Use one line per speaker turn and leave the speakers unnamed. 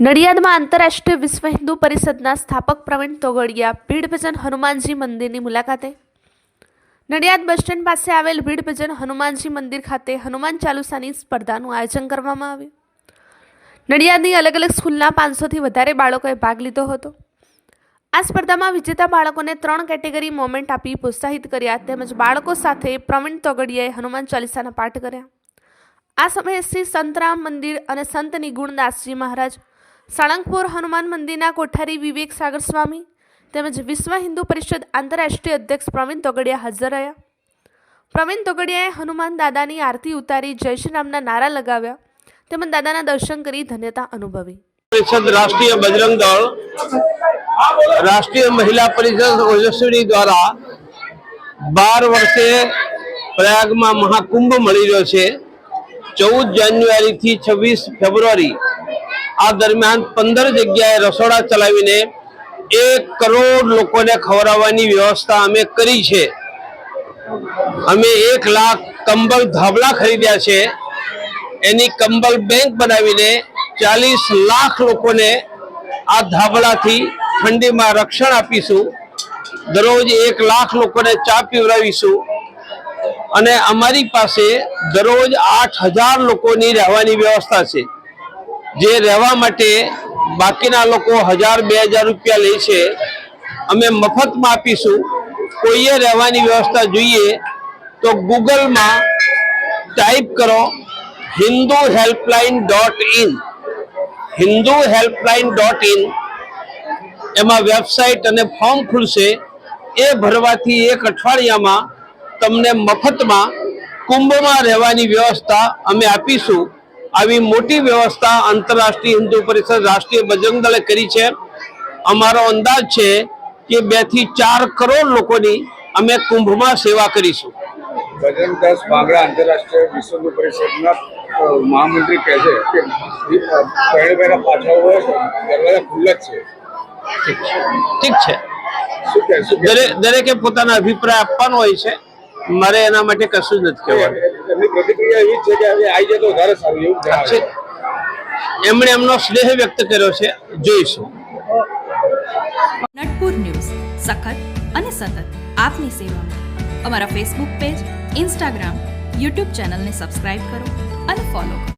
નડિયાદમાં આંતરરાષ્ટ્રીય વિશ્વ હિન્દુ પરિષદના સ્થાપક પ્રવીણ તોગડિયા ભીડભજન હનુમાનજી મંદિરની મુલાકાતે. નડિયાદ બસ સ્ટેન્ડ પાસે આવેલ ભીડભજન હનુમાનજી મંદિર ખાતે હનુમાન ચાલુસાની સ્પર્ધાનું આયોજન કરવામાં આવ્યું. નડિયાદની અલગ અલગ સ્કૂલના પાંચસોથી વધારે બાળકોએ ભાગ લીધો હતો. આ સ્પર્ધામાં વિજેતા બાળકોને ત્રણ કેટેગરી મોમેન્ટ આપી પ્રોત્સાહિત કર્યા તેમજ બાળકો સાથે પ્રવીણ તોગડિયાએ હનુમાન ચાલીસાના પાઠ કર્યા. આ સમયે શ્રી સંતરામ મંદિર અને સંત નિગુણદાસજી મહારાજ સાળંગપુર હનુમાન મંદિરના કોઠારી વિવેક સાગર સ્વામી તેમજ વિશ્વ હિન્દુ પરિષદ આંતરરાષ્ટ્રીય અધ્યક્ષ પ્રવીણ તોગડિયા હાજર રહ્યા. પ્રવીણ તોગડિયાએ હનુમાન દાદાની આરતી ઉતારી જય શ્રી રામના નારા લગાવ્યા. તેમજ દાદાના દર્શન કરી ધન્યતા અનુભવી.
પરિષદ રાષ્ટ્રીય બજરંગ દળ, રાષ્ટ્રીય મહિલા પરિષદ ઓજસ્વી દ્વારા બાર વર્ષે પ્રયાગમાં મહાકુંભ મળી રહ્યો છે. ચૌદ જાન્યુઆરી થી છવ્વીસ ફેબ્રુઆરી આ દરમિયાન પંદર જગ્યાએ રસોડા ચલાવીને એક કરોડ લોકોને ખવડાવવાની વ્યવસ્થા અમે કરી છે. અમે એક લાખ કંબલ ધાબળા ખરીદ્યા છે. એની કંબલ બેંક બનાવીને ચાલીસ લાખ લોકોને આ ધાબળાથી ઠંડીમાં રક્ષણ આપીશું. દરરોજ એક લાખ લોકોને ચા પીવડાવીશું. અને અમારી પાસે દરરોજ આઠ હજાર લોકોની રહેવાની વ્યવસ્થા છે. જે રહેવા માટે બાકીના લોકો હજાર, બે હજાર રૂપિયા લે છે, અમે મફતમાં આપીશું. કોઈએ રહેવાની વ્યવસ્થા જોઈએ તો ગૂગલમાં ટાઈપ કરો Hindu helpline dot in. Hindu helpline dot in. એમાં વેબસાઇટ અને ફોર્મ ખુલશે. એ ભરવાથી એક અઠવાડિયામાં તમને મફતમાં કુંભમાં રહેવાની વ્યવસ્થા અમે આપીશું. આવી મોટી વ્યવસ્થા આંતરરાષ્ટ્રીય હિન્દુ પરિષદ રાષ્ટ્રીય બજરંગ દળે કરી છે. અમારો અંદાજ છે કે બેથી ચાર કરોડ લોકોની અમે કુંભમાં સેવા કરીશું.
બજરંગદાસ બાંગડા આંતરરાષ્ટ્રીય વિશ્વ હિન્દુ પરિષદના મહામંત્રી કહે છે કે પહેલા પાછા હોય દરવાજા ખુલ્લા જ છે.
ઠીક છે. દરેકે પોતાના અભિપ્રાય આપવાનો હોય છે. મારે એના માટે કશું જ નથી કહેવાનું.
એમની પ્રતિક્રિયા એવી છે કે હવે આવી જાય તો વધારે સારું એવું જણાવે
એમણે એમનો સ્નેહ વ્યક્ત કર્યો છે. જોઈશું.
નટપુર ન્યૂઝ. સખત અને સતત આપની સેવામાં. અમારા ફેસબુક પેજ ઇન્સ્ટાગ્રામ યુટ્યુબ ચેનલને સબસ્ક્રાઇબ કરો અને ફોલો કરો.